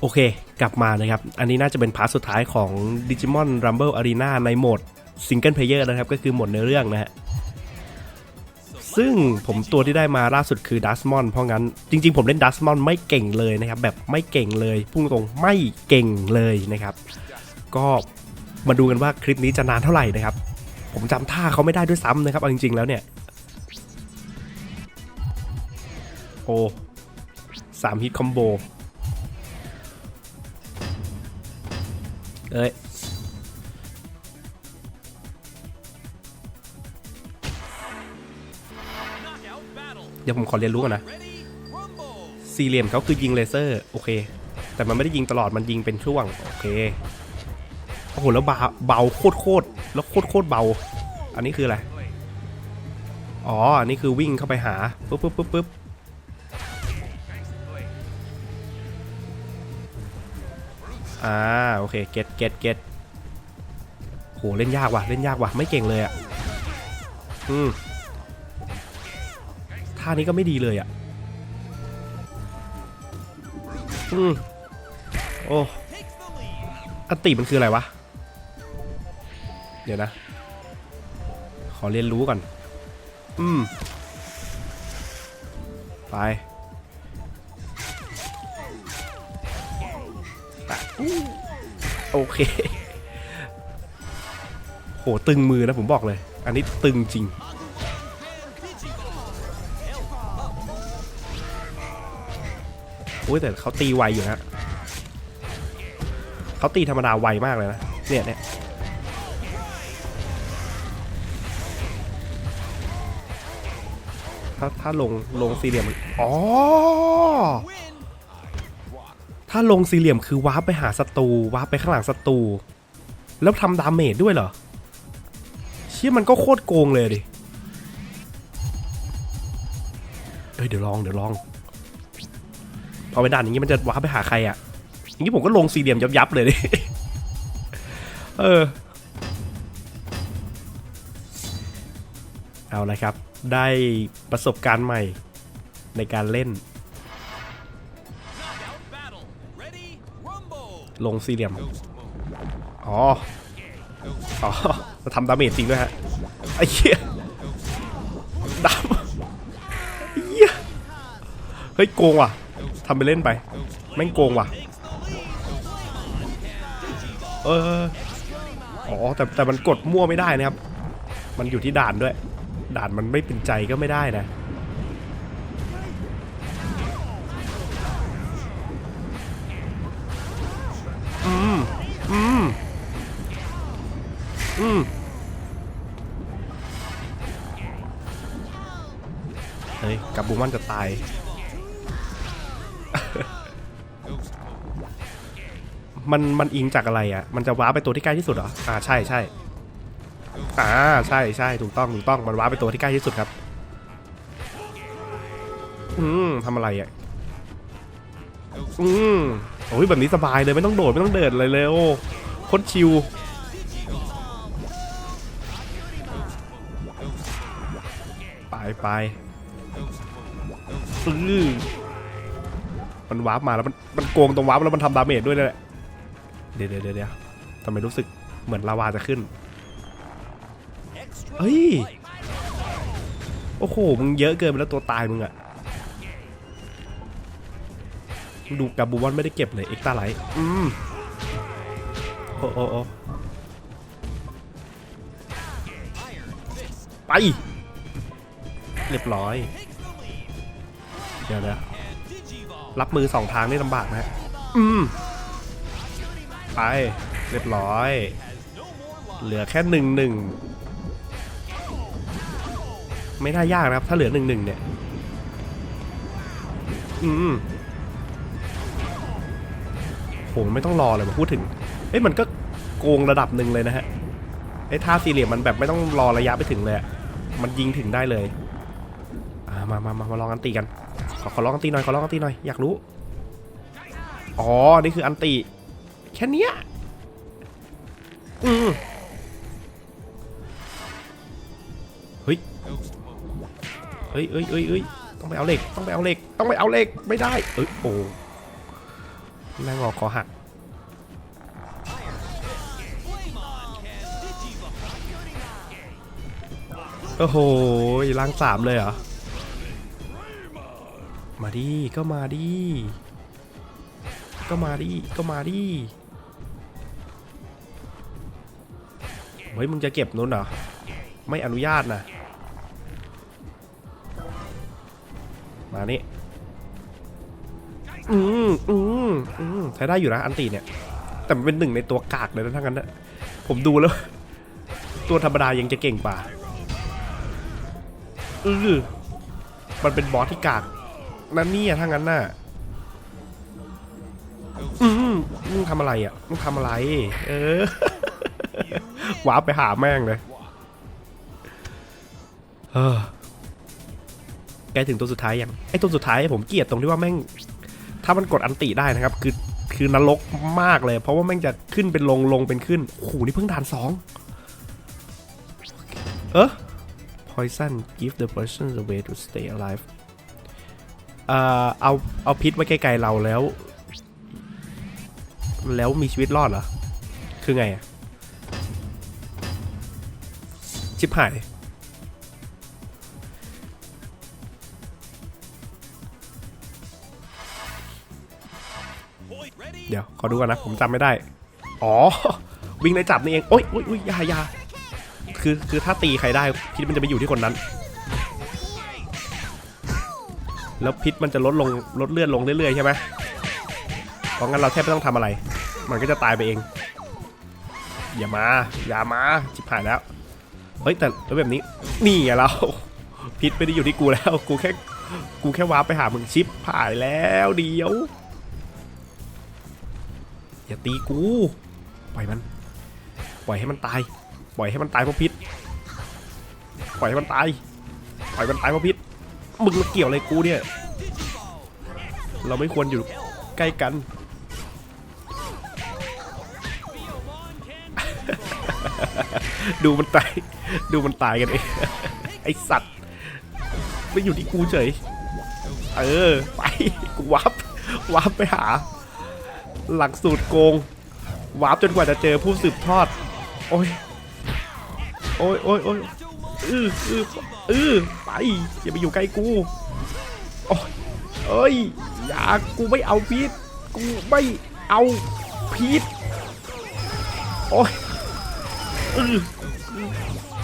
โอเค กลับมานะครับ อันนี้น่าจะเป็นพาร์ทสุดท้ายของ Digimon Rumble Arena ในโหมด Single Player นะครับ ก็คือโหมดเนื้อเรื่องนะฮะ ซึ่งผมตัวที่ได้มาล่าสุดคือ d u s m o n เพราะงั้น จริง ๆ ผมเล่น d u s m o n ไม่เก่งเลยนะครับ แบบไม่เก่งเลย พุ่งตรงไม่เก่งเลยนะครับ ก็มาดูกันว่าคลิปนี้จะนานเท่าไหร่นะครับ ผมจำท่าเขาไม่ได้ด้วยซ้ำนะครับเอาจริง ๆ แล้วเนี่ย โอ้สามฮิตคอมโบ เอ้ยเดี๋ยวผมขอเรียนรู้ก่อนนะ สี่เหลี่ยมเขาคือยิงเลเซอร์ โอเค แต่มันไม่ได้ยิงตลอดมันยิงเป็นช่วง โอเค โอ้โห แล้วเบาเบาโคตรโคตรแล้วโคตรโคตรเบา อันนี้คืออะไร อ๋อ อันนี้คือวิ่งเข้าไปหาปุ๊บปุ๊บปุ๊บปุ๊บ อ่าโอเคเก็ตเก็ตเก็ตโหเล่นยากว่ะเล่นยากว่ะไม่เก่งเลยอะอืมท่านี้ก็ไม่ดีเลยอะอืมโอ้อติมันคืออะไรวะ เดี๋ยวนะ ขอเรียนรู้ก่อน อืม ไป โอเค โหตึงมือนะผมบอกเลย อันนี้ตึงจริง โอ้ยแต่เขาตีไวอยู่นะเขาตีธรรมดาไวมากเลยนะ เนี่ยเนี่ยถ้าถ้าลงลงสี่เหลี่ยม อ๋อ ถ้าลงสี่เหลี่ยมคือวาร์ปไปหาศัตรูวาร์ปไปข้างหลังศัตรูแล้วทำดาเมจด้วยเหรอ เชี่ยมันก็โคตรโกงเลยดิเอ้ยเดี๋ยวลองเดี๋ยวลอง พอเป็นด่านอย่างนี้มันจะว้าร์ปไปหาใครอะ อย่างนี้ผมก็ลงสี่เหลี่ยมยับๆเลยดิเออ เอาละครับ ได้ประสบการณ์ใหม่ในการเล่น ลงสี่เหลี่ยม อ๋อ อ๋อจะทำดาเมจจริงด้วยฮะ ไอ้เหี้ยดำไอ้เหี้ย เฮ้ยโกงว่ะทำไปเล่นไป แม่งโกงว่ะ เออ อ๋อ แต่แต่มันกดมั่วไม่ได้นะครับ มันอยู่ที่ด่านด้วย ด่านมันไม่เป็นใจก็ไม่ได้นะ มันจะตาย มันมันอิงจากอะไรอะ มันจะว้าไปตัวที่ใกล้ที่สุดเหรอ อ่าใช่ใช่อ่าใช่ใช่ถูกต้องถูกต้องมันว้าไปตัวที่ใกล้ที่สุดครับ อืมทำอะไรอะ อืมโอ้ยแบบนี้สบายเลยไม่ต้องโดดไม่ต้องเดินเลยเลยโอ้โคตรชิวไปไป อื้อ มันวาร์ปมาแล้วมันมันโกงตรงวาร์ปแล้วมันทำดาเมจด้วยนั่นแหละเดี๋ยวเดี๋ยวเดี๋ยวทำไมรู้สึกเหมือนลาวาจะขึ้น เฮ้ย โอ้โห มึงเยอะเกินไปแล้วตัวตายมึงอะดูกับบูวอนไม่ได้เก็บเลยเอ็กตาไลท์อืมโอ้โอ้โอ้ไป เรียบร้อย เดี๋ยวนะรับมือสองทางนี่ลำบากนะฮะอืม ไป เรียบร้อย เหลือแค่หนึ่งหนึ่งไม่น่ายากนะครับ ถ้าเหลือหนึ่งหนึ่งเนี่ย อืมผมไม่ต้องรอเลยมาพูดถึง เอ้ยมันก็โกงระดับหนึ่งเลยนะฮะไอ้ท่าสี่เหลี่ยมมันแบบไม่ต้องรอระยะไปถึงเลยอะมันยิงถึงได้เลยอ่ามามามามาลองอันตีกัน ขอขอลองอันตีหน่อยขอลองอันตีหน่อยอยากรู้ อ๋อ นี่คืออันตีแค่นี้อืมเฮ้ยเฮ้ยเฮ้ยเฮ้ยเฮ้ยต้องไปเอาเหล็กต้องไปเอาเหล็กต้องไปเอาเหล็กไม่ได้เอ้ยโอ้แม่งออกคอหักโอ้โหล้างสามเลยเหรอ มาดิก็มาดิก็มาดิก็มาดิเฮ้ยมึงจะเก็บนู้นเหรอ ไม่อนุญาตนะ มานี่อืมอืมอืมใช้ได้อยู่นะอันตีเนี่ย แต่มันเป็นหนึ่งในตัวกากเลยนะทั้งนั้นนะผมดูแล้ว ตัวธรรมดายังจะเก่งกว่าเออมันเป็นบอสที่กาก นั่นเนี่ยถ้างั้นน่ะอืมมึงทำอะไรอะมึงทำอะไร เออว้าร์ปไปหาแม่งเลยเออใกล้ถึงตัวสุดท้ายยังไอ้ตัวสุดท้ายผมเกลียดตรงที่ว่าแม่ง ถ้ามันกดอันติได้นะครับ คือคือนรกมากเลย เพราะว่าแม่งจะขึ้นเป็นลงลงเป็นขึ้นโอ้โหนี่เพิ่งด่านสองเออ poison give the person the way to stay alive เอ่อเอาเอาพิษไว้ไกลๆเราแล้ว แล้วมีชีวิตรอดเหรอ คือไงอะชิบหายเดี๋ยว ขอดูก่อนนะ ผมจำไม่ได้ อ๋อ วิ่งในจับนี่เอง โอ๊ยโอ๊ยโอ๊ยยาอยาคือ คือถ้าตีใครได้พิษมันจะไปอยู่ที่คนนั้น แล้วพิษมันจะลดลงลดเลือดลงเรื่อยๆใช่ไหมเพราะงั้นเราแทบไม่ต้องทำอะไร มันก็จะตายไปเอง อย่ามา อย่ามาชิบหายแล้ว เฮ้ยแต่แล้วแบบนี้ นี่ไงเราพิษไม่ได้อยู่ที่กูแล้ว กูแค่ กูแค่วาร์ปไปหามึงชิปหายแล้วเดียว อย่าตีกู ปล่อยมัน ปล่อยให้มันตาย ปล่อยให้มันตายเพราะพิษ ปล่อยให้มันตาย ปล่อยมันตายเพราะพิษ มึงมาเกี่ยวอะไรกูเนี่ย เราไม่ควรอยู่ใกล้กัน ดูมันตาย ดูมันตายกันเองไอสัตว์ไม่อยู่ที่กูเฉย เออ ไป กูวับวับไปหา หลักสูตรโกงวาร์ปจนกว่าจะเจอผู้สืบทอด โอ้ย โอ้ยโอ้ยโอ้ยอืออือ เออไปอย่าไปอยู่ใกล้กูโอ้ยเอ้ยอย่ากูไม่เอาพีทกูไม่เอาพีทโอ้ยอือ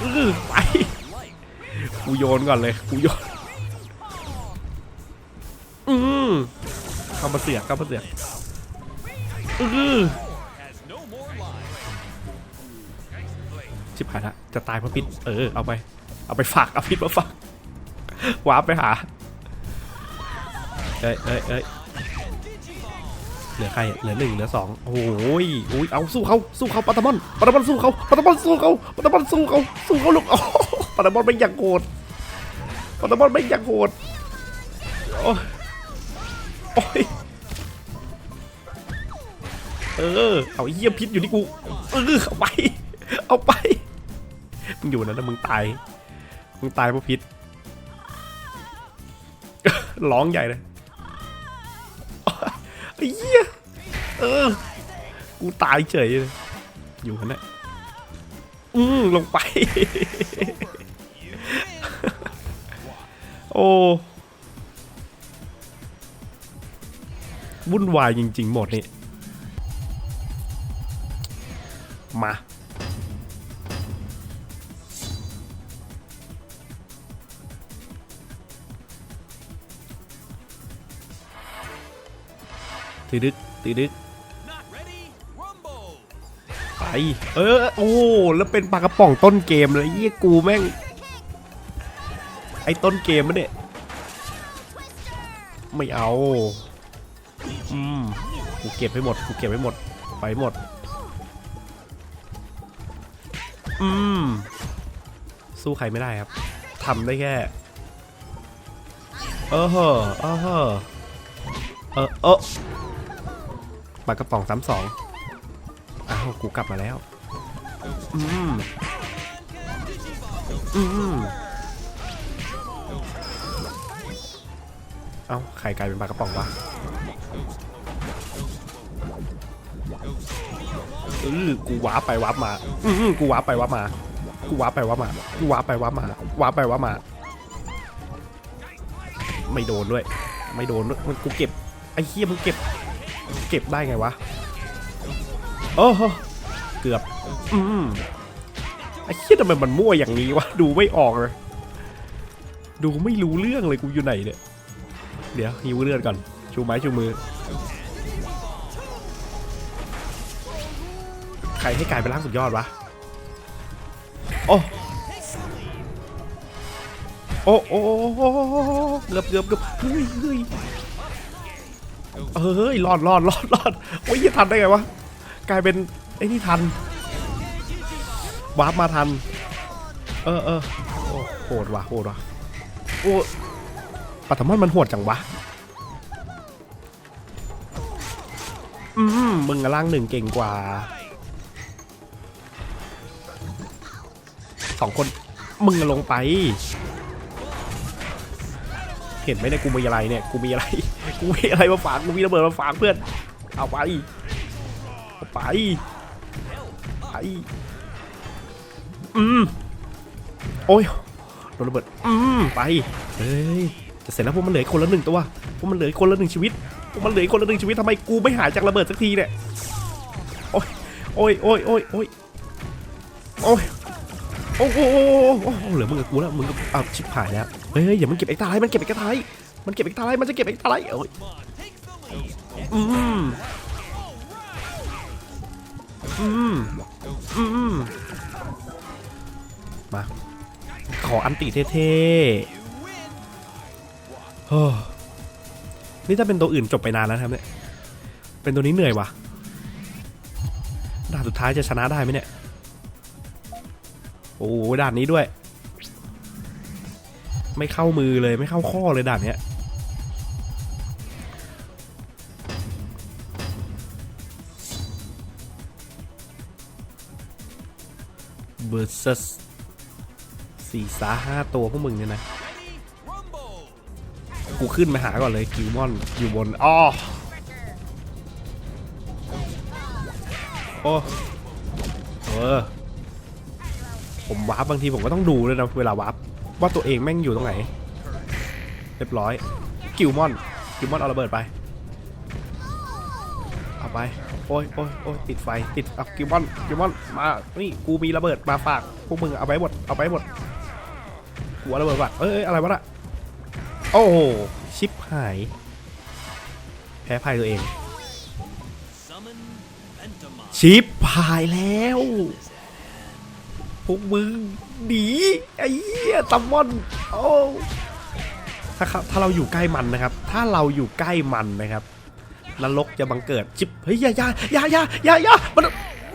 อืออไปกูโยนก่อนเลยกูโยนอืมเข้ามาเสือกเข้ามาเสือกอือชิบหายละจะตายเพราะพิษเออเอาไป เอาไปฝากเอาพิษมาฝากวาร์ปไปหาเอ้ยเอ้ยเอ้ยเหลือใครเหลือหนึ่งเหลือสองโอ้ยโอ้ยเอาสู้เขาสู้เขาปัตตามอนปัตตามอนสู้เขาปัตตามอนสู้เขาปัตตามอนสู้เขาสู้เขาลูกโอ้ปัตตามอนไม่อยากโกรธปัตตามอนไม่อยากโกรธโอ้ยเออเอาเยี่ยพิษอยู่ที่กูเออเอาไป เอาไปมึงอยู่นั้นนะมึงตาย มึงตายเพราะพิษ ร้องใหญ่เลยไอ้เหี้ยเออ กูตายเฉยเลย อยู่กันนะอืมลงไป โอ้วุ่นวายจริง ๆ หมดนี่ มา ตืดึกตืดึกไปเออโอ้แล้วเป็นปลากระป๋องต้นเกมเลยเยี่ยกูแม่งไอ้ต้นเกมมะเนี่ยไม่เอาอืมกูเก็บให้หมดกูเก็บให้หมดไปหมดอืมสู้ใครไม่ได้ครับทำได้แค่เออเหอะเออเหอะเออเออ ปากกระป๋องซ้ำสองอ้าวกูกลับมาแล้ว อืมอืมเอ้าใครกลายเป็นปลากระป๋องวะเออกูว้าไปว้ามา อือกูว้าไปว้ามา กูว้าไปว้ามา กูว้าไปว้ามา ว้าไปว้ามา ไม่โดนด้วย ไม่โดนด้วยมันกูเก็บ ไอ้เฮียมึงเก็บ เก็บได้ไงวะ โอ้โหเกือบ อืมไอ้เฮียทำไมมันมั่วอย่างนี้วะ ดูไม่ออกเลย ดูไม่รู้เรื่องเลยกูอยู่ไหนเนี่ย เดี๋ยวฮิวเลือดก่อน ชูไม้ชูมือ ใครให้กลายเป็นร่างสุดยอดวะ โอ้โอ้โอ้โอ้เกือบเกือบเกือบเฮ้ยเฮ้ย เฮ้ยรอดรอดรอดรอดโอ้ยยังทันได้ไงวะ กลายเป็นไอ้นี่ทันวาร์ปมาทัน เออเออโอ้โหดว่ะโหดว่ะโอ้ปัตมอนมันโหดจังวะ อืมมึงล่างหนึ่งเก่งกว่าสองคนมึงลงไป เห็นไหมเนี่ยกูมีอะไรเนี่ย กูมีอะไร กูมีอะไรมาฝากกูมีระเบิดมาฝากเพื่อน เอาไปเอาไปไปอืมโอ้ยโดนระเบิดอืมไปเฮ้ยจะเสร็จแล้วพวกมันเหลือคนละหนึ่งตัวพวกมันเหลือคนละหนึ่งชีวิตพวกมันเหลือคนละหนึ่งชีวิตทำไมกูไม่หายจากระเบิดสักทีเนี่ยโอ้ยโอ้ยโอ้ยโอ้ยโอ้ยโอ้ยโอ้โหโอ้โหเหลือมึงกับกูแล้วมึงกับอ้าวชิบหายแล้วเฮ้ยอย่ามันเก็บเอ็กตาไลมันเก็บเอ็กตาไล มันเก็บเอ็กตาไลมันจะเก็บเอ็กตาไลโอ้ยอืมอืมอืมมา ขออันติเท่ๆเฮ้อนี่ถ้าเป็นตัวอื่นจบไปนานแล้วครับเนี่ย เป็นตัวนี้เหนื่อยว่ะด่านสุดท้ายจะชนะได้ไหมเนี่ย โอ้ด่านนี้ด้วย ไม่เข้ามือเลยไม่เข้าข้อเลยด่านเนี้ย เบอร์ซัสสี่สาห้าตัวพวกมึงเนี่ยนะ กูขึ้นมาหาก่อนเลยกิวมอนอยู่บนอ้อโอ้เออผมวาร์ปบางทีผมก็ต้องดูเลยนะเวลาวาร์ปว่าตัวเองแม่งอยู่ตรงไหน เรียบร้อย กิวมอน กิวมอนเอาระเบิดไป ไป โอ้ยโอ้ยโอ้ยติดไฟ ติดเอากิวมอนกิวมอน มา นี่ กูมีระเบิด มาฝาก พวกมึงเอาไปหมด เอาไปหมดกูเอาระเบิดฝากเอ้ยอะไรวะน่ะ โอ้โห ชิปหาย แพ้ภัยตัวเอง ชิปหายแล้ว พวกมึงหนี ไอ้เหี้ยซัมมอน โอ้ถ้าถ้าเราอยู่ใกล้มันนะครับ ถ้าเราอยู่ใกล้มันนะครับ นรกจะบังเกิดจิบเฮ้ยอย่าอย่าอย่าอย่าอย่าอย่ามัน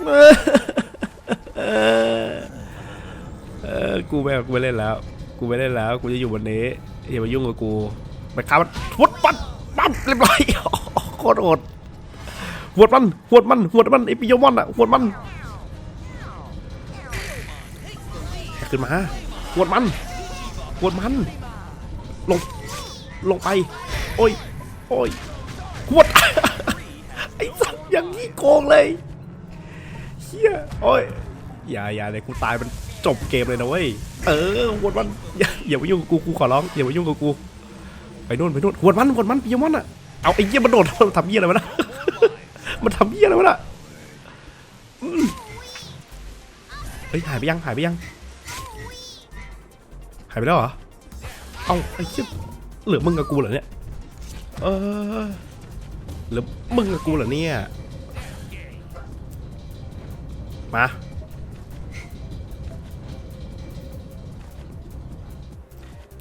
เออเออเออกูไม่กูไม่เล่นแล้ว กูไม่เล่นแล้ว กูจะอยู่บนนี้อย่ามายุ่งกับกูไปฆ่ามันหวดมันมันเรียบร้อยโคตรโหดหวดมันหวดมันหวดมันไอปิโยมอนอะหวดมันขึ้นมาหวดมันหวดมัน ลง ลงไป โอ้ย โอ้ย หวดไอ้สัตว์อย่างนี้โกงเลยเฮียโอ้ยอย่าอย่าเลยกูตายมันจบเกมเลยนะเว้ยเออหวดมันอย่าอย่ามายุ่งกับกูกูขอร้องอย่ามายุ่งกับกูไปนู่นไปนู่นหวดมันหวดมันปิยมอนอะเอาไอ้เหี้ยมันโดดมันทำเหี้ยอะไรวะนะมันทำเหี้ยอะไรวะน่ะเฮ้ยหายไปยังหายไปยังหายไปแล้วเหรอ เอาไอ้เหี้ยเหลือมึงกับกูเหรอเนี่ยเออ หลือมึงกับกูเหรอเนี่ย มา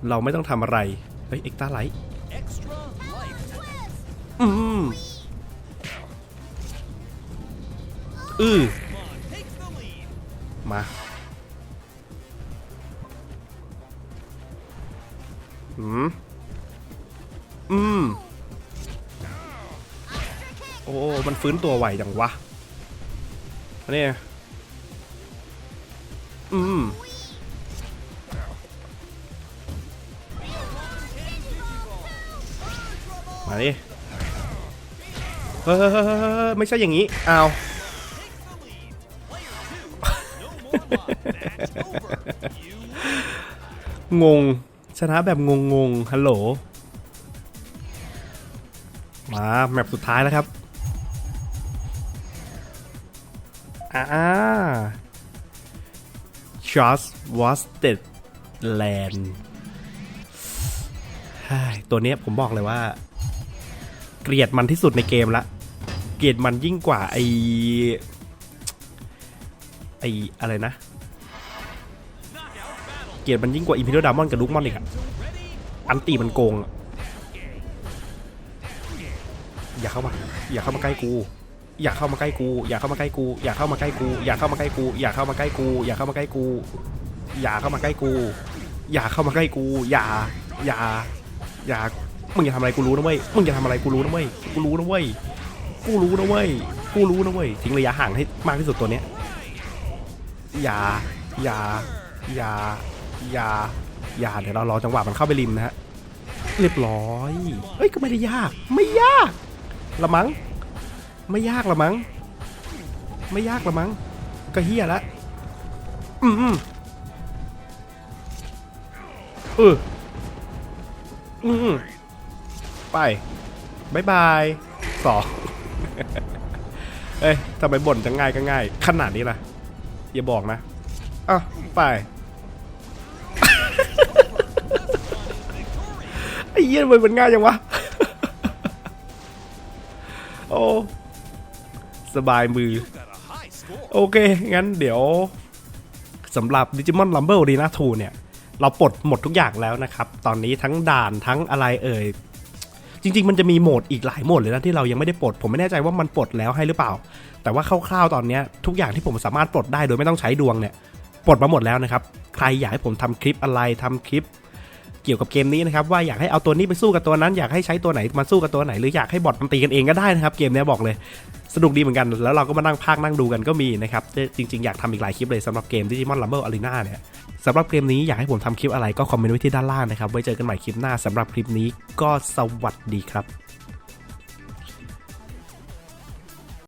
เราไม่ต้องทำอะไร เฮ้ย เอ็กตาไลท์อืมอือมา ฟื้นตัวไหวจังวะอันนี้อืมมาดิเฮ้ยไม่ใช่อย่างนี้อ้าวงง ชนะแบบงงงฮัลโหล มา แมปสุดท้ายแล้วครับ อ่า Just was the land เฮ้ยตัวเนี้ยผมบอกเลยว่า เกลียดมันที่สุดในเกมละ เกลียดมันยิ่งกว่าไอไออะไรนะ เกลียดมันยิ่งกว่า Imperial Diamond กับลูกมอนอีกอะอันตีมันโกงอะอย่าเข้ามา อย่าเข้ามาใกล้กู อย่าเข้ามาใกล้กู อย่าเข้ามาใกล้กู อย่าเข้ามาใกล้กู อย่าเข้ามาใกล้กู อย่าเข้ามาใกล้กู อย่าเข้ามาใกล้กู อย่าเข้ามาใกล้กู อย่าเข้ามาใกล้กู อย่า อย่า อย่า มึงอย่าทำอะไรกูรู้นะเว้ย มึงอย่าทำอะไรกูรู้นะเว้ย กูรู้นะเว้ย กูรู้นะเว้ย กูรู้นะเว้ย ทิ้งระยะห่างให้มากที่สุดตัวเนี้ย อย่า อย่า อย่า อย่า อย่า เดี๋ยวเรารอจังหวะมันเข้าไปริมนะฮะ เรียบร้อย เฮ้ยก็ไม่ได้ยาก ไม่ยาก ละมั้ง ไม่ยากละมั้ง ไม่ยากละมั้ง ก็เฮียละ อืมอืมเอออืมอืมไปบายบายสองเอ้ยทำไมบ่นจะง่ายก็ง่าย ขนาดนี้ล่ะ อย่าบอกนะอะไปไอ้เยี่ยมันมันง่ายจังวะ โอ้ สบายมือ โอเค งั้นเดี๋ยวสำหรับ Digimon Rumble Arena 2เนี่ย เราปลดหมดทุกอย่างแล้วนะครับ ตอนนี้ทั้งด่านทั้งอะไรเอ่ย จริง ๆ มันจะมีโหมดอีกหลายโหมดเลยนะที่เรายังไม่ได้ปลด ผมไม่แน่ใจว่ามันปลดแล้วให้หรือเปล่า แต่ว่าคร่าวๆตอนนี้ทุกอย่างที่ผมสามารถปลดได้โดยไม่ต้องใช้ดวงเนี่ยปลดมาหมดแล้วนะครับ ใครอยากให้ผมทำคลิปอะไรทำคลิป เกี่ยวกับเกมนี้นะครับว่าอยากให้เอาตัวนี้ไปสู้กับตัวนั้นอยากให้ใช้ตัวไหนมาสู้กับตัวไหน หรืออยากให้บอทมันตีกันเองก็ได้นะครับเกมเนี้ยบอกเลยสนุกดีเหมือนกันแล้วเราก็มานั่งพากนั่งดูกันก็มีนะครับจริงๆ อยากทำอีกหลายคลิปเลยสำหรับเกม Digimon Rumble Arena เนี่ยสำหรับเกมนี้อยากให้ผมทำคลิปอะไรก็คอมเมนต์ไว้ที่ด้านล่างนะครับไว้เจอกันใหม่คลิปหน้าสำหรับคลิปนี้ก็สวัสดีครับ